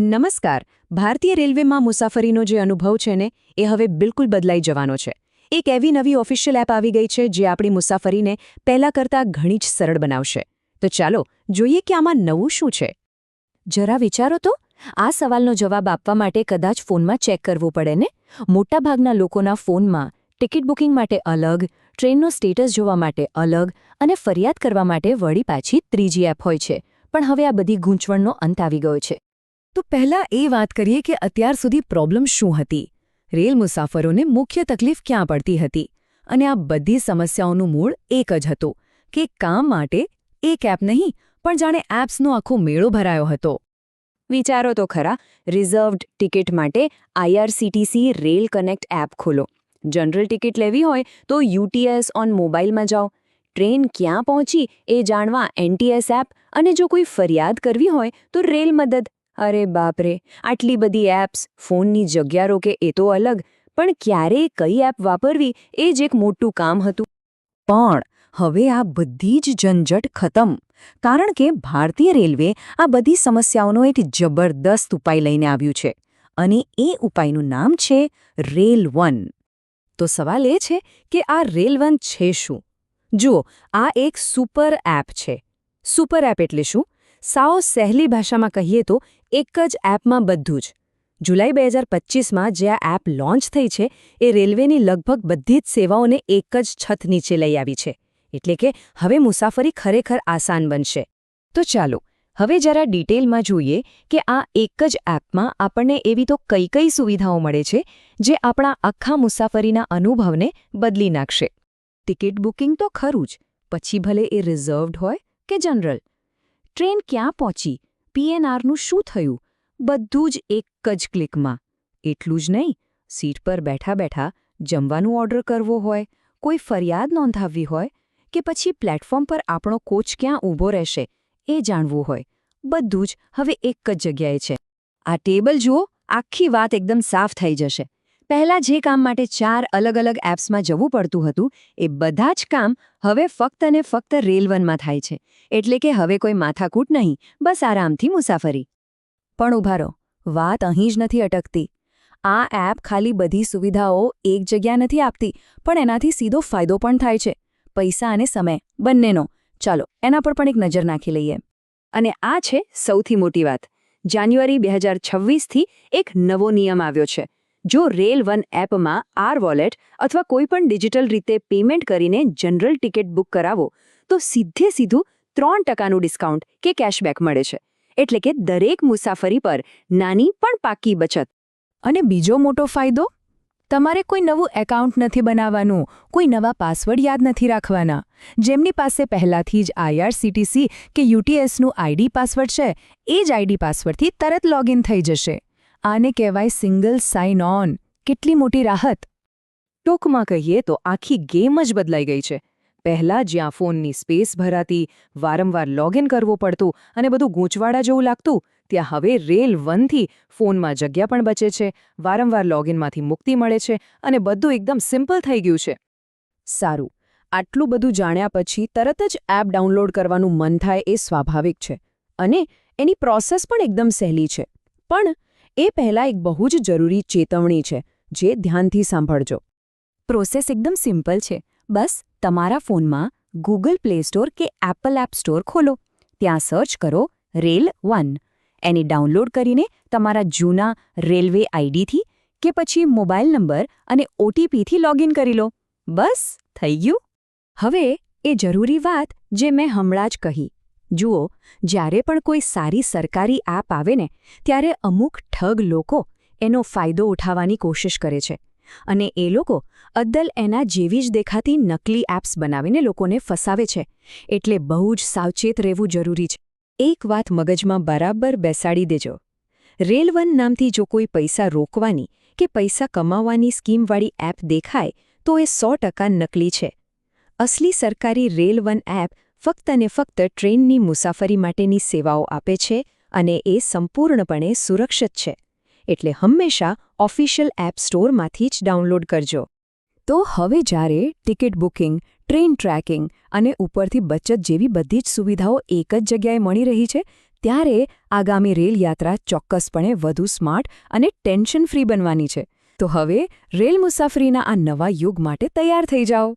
નમસ્કાર. ભારતીય રેલવેમાં મુસાફરીનો જે અનુભવ છે ને, એ હવે બિલકુલ બદલાઈ જવાનો છે. એક એવી નવી ઓફિશિયલ એપ આવી ગઈ છે, જે આપણી મુસાફરીને પહેલાં કરતાં ઘણી જ સરળ બનાવશે. તો ચાલો, જોઈએ કે આમાં નવું શું છે. જરા વિચારો તો. આ સવાલનો જવાબ આપવા માટે કદાચ ફોનમાં ચેક કરવું પડે ને? મોટાભાગના લોકોના ફોનમાં ટિકિટ બુકિંગ માટે અલગ, ટ્રેનનો સ્ટેટસ જોવા માટે અલગ અને ફરિયાદ કરવા માટે વળી પાછી ત્રીજી એપ હોય છે. પણ હવે આ બધી ગૂંચવણનો અંત આવી ગયો છે. તો પહેલા એ વાત કરીએ કે અત્યાર સુધી પ્રોબ્લેમ શું હતી? રેલ મુસાફરોને મુખ્ય તકલીફ ક્યાં પડતી હતી? અને આ બધી સમસ્યાઓનું મૂળ એક જ હતું, કે કામ માટે એક એપ નહીં, પણ જાણે એપ્સનો આખો મેળો ભરાયો હતો. વિચારો તો ખરા, રિઝર્વ્ડ ટિકિટ માટે આઈઆરસીટીસી રેલ કનેક્ટ એપ ખોલો. જનરલ ટિકિટ લેવી હોય તો યુટીએસ ઓન મોબાઈલમાં જાઓ. ટ્રેન ક્યાં પહોંચી એ જાણવા એનટીએસ એપ અને જો કોઈ ફરિયાદ કરવી હોય તો રેલ મદદ. અરે બાપરે, આટલી બધી એપ્સ ફોનની જગ્યા રોકે એ તો અલગ, પણ ક્યારે કઈ એપ વાપરવી એ જ એક મોટું કામ હતું. પણ હવે આ બધી જ ઝંઝટ ખતમ, કારણ કે ભારતીય રેલવે આ બધી સમસ્યાઓનો એક જબરદસ્ત ઉપાય લઈને આવ્યું છે, અને એ ઉપાયનું નામ છે રેલ વન. તો સવાલ એ છે કે આ રેલ વન છે શું? જુઓ, આ એક સુપર એપ છે. સુપર એપ એટલે શું? સાવ સહેલી ભાષામાં કહીએ તો એક જ એપમાં બધું જ. જુલાઈ બે હજાર પચીસમાં જે આ એપ લોન્ચ થઈ છે, એ રેલવેની લગભગ બધી જ સેવાઓને એક જ છત નીચે લઈ આવી છે. એટલે કે હવે મુસાફરી ખરેખર આસાન બનશે. તો ચાલો, હવે જરા ડિટેલમાં જોઈએ કે આ એક જ એપમાં આપણને એવી તો કઈ કઈ સુવિધાઓ મળે છે, જે આપણા આખા મુસાફરીના અનુભવને બદલી નાખશે. ટિકિટ બુકિંગ તો ખરું જ, પછી ભલે એ રિઝર્વડ હોય કે જનરલ. ટ્રેન ક્યાં પહોંચી? પીએનઆરનું શું થયું? બધું જ એક જ ક્લિકમાં. એટલું જ નહીં, સીટ પર બેઠા બેઠા જમવાનું ઓર્ડર કરવો હોય, કોઈ ફરિયાદ નોંધાવવી હોય કે પછી પ્લેટફોર્મ પર આપણો કોચ ક્યાં ઊભો રહેશે એ જાણવું હોય. બધું જ હવે એક જ જગ્યાએ છે. આ ટેબલ જુઓ, આખી વાત એકદમ સાફ થઈ જશે. પહેલાં જે કામ માટે ચાર અલગ અલગ એપ્સમાં જવું પડતું હતું, એ બધા જ કામ હવે ફક્ત અને ફક્ત રેલવનમાં થાય છે. એટલે કે હવે કોઈ માથાકૂટ નહીં, બસ આરામથી મુસાફરી. પણ ઉભારો વાત અહીં જ નથી અટકતી. આ એપ ખાલી બધી સુવિધાઓ એક જગ્યા નથી આપતી, પણ એનાથી સીધો ફાયદો પણ થાય છે. પૈસા અને સમય, બંનેનો. ચાલો, એના પર પણ એક નજર નાખી લઈએ. અને આ છે સૌથી મોટી વાત. જાન્યુઆરી બે હજાર છવ્વીસથી એક નવો નિયમ આવ્યો છે. જો રેલ વન એપમાં આર વોલેટ અથવા કોઈપણ ડિજિટલ રીતે પેમેન્ટ કરીને જનરલ ટિકિટ બુક કરાવો, તો સીધે સીધું ત્રણ ટકાનું ડિસ્કાઉન્ટ કે કેશબેક મળે છે. એટલે કે દરેક મુસાફરી પર નાની પણ પાકી બચત. અને બીજો મોટો ફાયદો? તમારે કોઈ નવું એકાઉન્ટ નથી બનાવવાનું, કોઈ નવા પાસવર્ડ યાદ નથી રાખવાના. જેમની પાસે પહેલાથી જ આઈઆરસીટીસી કે યુટીએસનું આઈડી પાસવર્ડ છે, એ જ આઈડી પાસવર્ડથી તરત લોગિન થઈ જશે. આને કહેવાય સિંગલ સાઇન ઓન કેટલી મોટી રાહત? ટૂંકમાં કહીએ તો આખી ગેમ જ બદલાઈ ગઈ છે. પહેલાં જ્યાં ફોનની સ્પેસ ભરાતી, વારંવાર લોગિન કરવું પડતું અને બધું ગૂંચવાડા જેવું લાગતું, ત્યાં હવે રેલ વનથી ફોનમાં જગ્યા પણ બચે છે, વારંવાર લોગિનમાંથી મુક્તિ મળે છે અને બધું એકદમ સિમ્પલ થઈ ગયું છે. સારું. આટલું બધું જાણ્યા પછી તરત જ એપ ડાઉનલોડ કરવાનું મન થાય એ સ્વાભાવિક છે. અને એની પ્રોસેસ પણ એકદમ સહેલી છે. પણ એ પહેલાં એક બહુ જ જરૂરી ચેતવણી છે, જે ધ્યાનથી સાંભળજો. પ્રોસેસ એકદમ સિમ્પલ છે. બસ, તમારા ફોનમાં ગૂગલ પ્લે સ્ટોર કે એપલ એપ સ્ટોર ખોલો. ત્યાં સર્ચ કરો રેલ વન. એની ડાઉનલોડ કરીને તમારા જૂના રેલવે આઈડીથી કે પછી મોબાઈલ નંબર અને ઓટીપીથી લોગિન કરી લો. બસ, થઈ ગયું. હવે, એ જરૂરી વાત જે મેં હમણાં જ કહી. જુઓ, જ્યારે પણ કોઈ સારી સરકારી એપ આવે ને, ત્યારે અમુક ઠગ લોકો એનો ફાયદો ઉઠાવવાની કોશિશ કરે છે. અને એ લોકો અદ્દલ એના જેવી જ દેખાતી નકલી એપ્સ બનાવીને લોકોને ફસાવે છે. એટલે બહુ જ સાવચેત રહેવું જરૂરી છે. એક વાત મગજમાં બરાબર બેસાડી દેજો. રેલવન નામથી જો કોઈ પૈસા રોકવાની કે પૈસા કમાવવાની સ્કીમવાળી એપ દેખાય, તો એ સો નકલી છે. અસલી સરકારી રેલવન એપ ફક્ત અને ફક્ત ટ્રેનની મુસાફરી માટેની સેવાઓ આપે છે અને એ સંપૂર્ણપણે સુરક્ષિત છે. એટલે હંમેશા ઓફિશિયલ એપ સ્ટોરમાંથી જ ડાઉનલોડ કરજો. તો હવે જ્યારે ટિકિટ બુકિંગ, ટ્રેન ટ્રેકિંગ અને ઉપરથી બચત જેવી બધી જ સુવિધાઓ એક જ જગ્યાએ મળી રહી છે, ત્યારે આગામી રેલ યાત્રા ચોક્કસપણે વધુ સ્માર્ટ અને ટેન્શન ફ્રી બનવાની છે. તો હવે રેલ મુસાફરીના આ નવા યુગ માટે તૈયાર થઈ જાઓ.